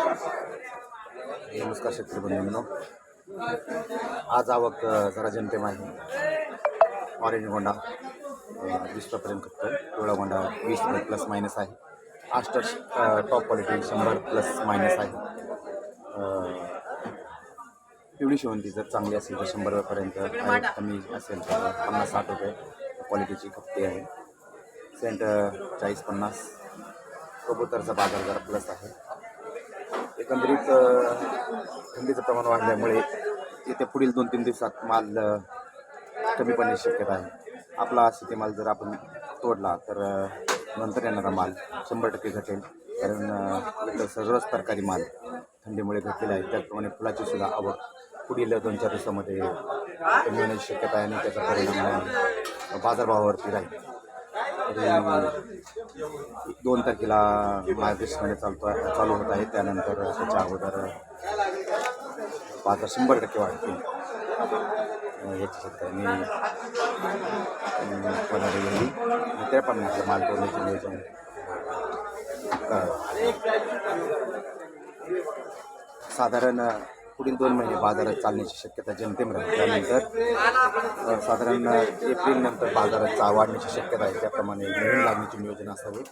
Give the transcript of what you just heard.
नमस्कार शेतकरी बंधूंनो. आज आवक जरा जनतेम आहे ऑरेंज गोंडा वीस रुपयापर्यंत खपतो पिवळा गोंडा वीस रुपये प्लस मायनस आहे. आस्टर टॉप क्वालिटी शंभर प्लस मायनस आहे. पिवळी शेवंती जर चांगली असेल तर शंभर रुपयापर्यंत कमी असेल तर पन्नास साठ रुपये क्वालिटीची खपते आहे. सेंट चाळीस पन्नास. कबूतरचा बाजार जरा प्लस आहे. एकंदरीत थंडीचं प्रमाण वाढल्यामुळे येत्या पुढील दोन तीन दिवसात माल कमी पडण्याची शक्यता आहे. आपला शेतीमाल जर आपण तोडला तर नंतर येणारा माल शंभर टक्के घटेल. कारण सर्वच तरकारी माल थंडीमुळे घटलेला आहे त्याचप्रमाणे फुलाची सुद्धा आवक पुढील दोन चार दिवसामध्ये कमी होण्याची शक्यता आहे आणि त्याचा परिणाम बाजारभावावरती राहील. दोन तारखेला मार्गदर्शनाने चालतो चालू होत आहे. त्यानंतर त्याच्या अगोदर बाजार शंभर टक्के वाढतील. अं, याची शक्यता मी पणारी गेली त्या पण माल तोडण्याचे नियोजन साधारण पुढील दोन महिने बाजारात चालण्याची शक्यता जनतेमध्ये राहील त्यानंतर साधारण एप्रिल नंतर बाजारात चा वाढण्याची शक्यता आहे. त्याप्रमाणे नवीन लागण्याचे नियोजन असावे.